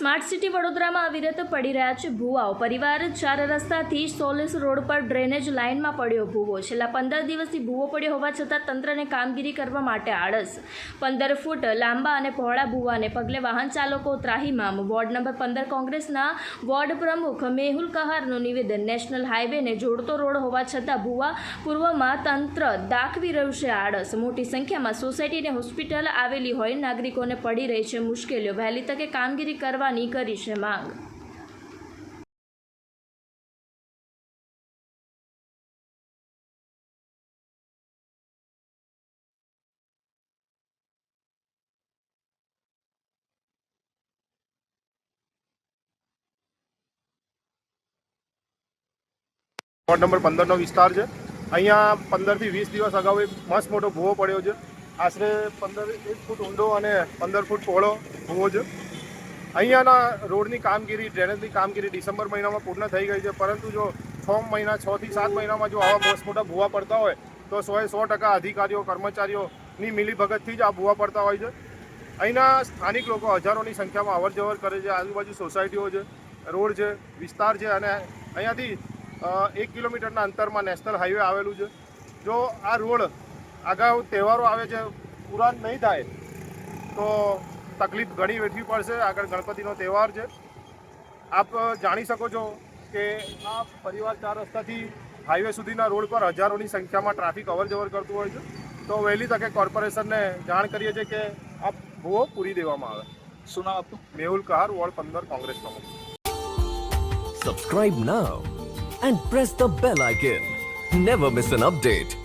Smart city વડોદરામાં અવિરત પડી રહ્યા છે ભૂવાઓ. પરિવાર ચાર રસ્તાથી સોલિસ રોડ પર ડ્રેનેજ લાઇનમાં પડ્યો ભૂવો. છેલ્લા પંદર દિવસથી ભૂવો પડ્યો હોવા છતાં તંત્રને કામગીરી કરવા માટે આળસ. પંદર ફૂટ લાંબા અને પહોળા ભૂવાને પગલે વાહન ચાલકો ત્રાહીમામ વોર્ડ નંબર પંદર કોંગ્રેસના વોર્ડ પ્રમુખ મેહુલ કહારનું નિવેદન. નેશનલ હાઈવેને જોડતો રોડ હોવા છતાં ભૂવા પૂર્વમાં તંત્ર દાખવી રહ્યું છે આળસ. મોટી સંખ્યામાં સોસાયટી અને હોસ્પિટલ આવેલી હોય. નાગરિકોને પડી રહી છે મુશ્કેલીઓ. વહેલી તકે કામગીરી કરવાની કરી છે માંગ. વોર્ડ નંબર પંદરનો વિસ્તાર છે. અહીંયા પંદરથી વીસ દિવસ અગાઉ એક મસ્ત મોટો ભૂવો પડ્યો છે. આશરે પંદર એક ફૂટ ઊંડો અને પંદર ફૂટ પહોળો ભૂવો છે. અહીંયાના રોડની કામગીરી ડ્રેનેજની કામગીરી ડિસેમ્બર મહિનામાં પૂર્ણ થઈ ગઈ છે. પરંતુ જો છ મહિના, છ થી સાત મહિનામાં જો આવા મોટા ભૂવા પડતા હોય, તો સો એ સો ટકા અધિકારીઓ, કર્મચારીઓની મિલીભગતથી જ આ ભૂવા પડતા હોય છે. અહીંના સ્થાનિક લોકો હજારોની સંખ્યામાં અવર જવર કરે છે. આજુબાજુ સોસાયટીઓ છે, રોડ છે, વિસ્તાર છે અને અહીંયાથી એક કિલોમીટરના અંતરમાં નેશનલ હાઈવે આવેલું છે. જો આ રોડ આગાઉ તહેવારો આવે છે પૂરા નહીં થાય, તો તકલીફ ઘણી વેઠવી પડશે. આગળ ગણપતિનો તહેવાર છે. આપ જાણી શકો છો કે આ પરિવાર ચાર રસ્તાથી હાઈવે સુધીના રોડ પર હજારોની સંખ્યામાં ટ્રાફિક અવરજવર કરતું હોય છે. તો વહેલી તકે કોર્પોરેશનને જાણ કરીએ છીએ કે આ ભૂવો પૂરી દેવામાં આવે. શું નામ આપનું? મેહુલ કહાર, વોર્ડ પંદર, કોંગ્રેસ પ્રમુખ. Subscribe now and press the bell icon never miss an update.